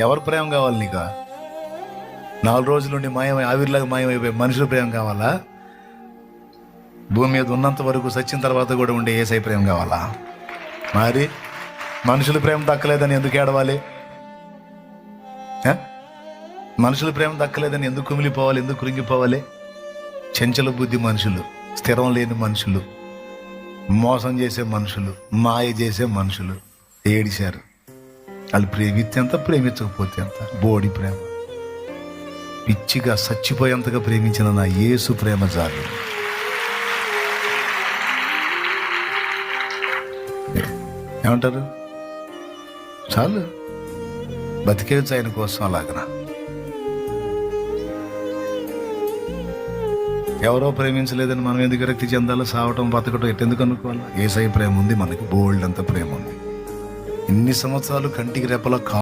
ఎవరి ప్రేమ కావాలి నీకు? నాలుగు రోజుల నుండి మాయమై ఆవిరిలాగా మాయమైపోయి మనుషుల ప్రేమ కావాలా? భూమి మీద ఉన్నంత వరకు సచ్చిన తర్వాత కూడా ఉండే ఏసై ప్రేమ కావాలా? మరి మనుషుల ప్రేమ దక్కలేదని ఎందుకు ఏడవాలి? మనుషుల ప్రేమ దక్కలేదని ఎందుకు కుమిలిపోవాలి? ఎందుకు కురింగిపోవాలి చెంచల బుద్ధి మనుషులు స్థిరం లేని మనుషులు మోసం చేసే మనుషులు మాయ చేసే మనుషులు ఏడిశారు వాళ్ళు ప్రేమిస్తే ఎంత ప్రేమించకపోతే ఎంత? బోడి ప్రేమ. పిచ్చిగా చచ్చిపోయేంతగా ప్రేమించిన నా యేసు ప్రేమ జాలి ఏమంటారు? చాలు. బతికేచ్చు ఆయన కోసం అలాగన? ఎవరో ప్రేమించలేదని మనం ఎందుకు రక్తి చెందాలో సావటం బతకటం ఎట్టెందుకు అనుకోవాలి? ఏసై ప్రేమ ఉంది మనకి బోల్డ్ అంత ప్రేమ ఉంది. ఇన్ని సంవత్సరాలు కంటికి రెపల కా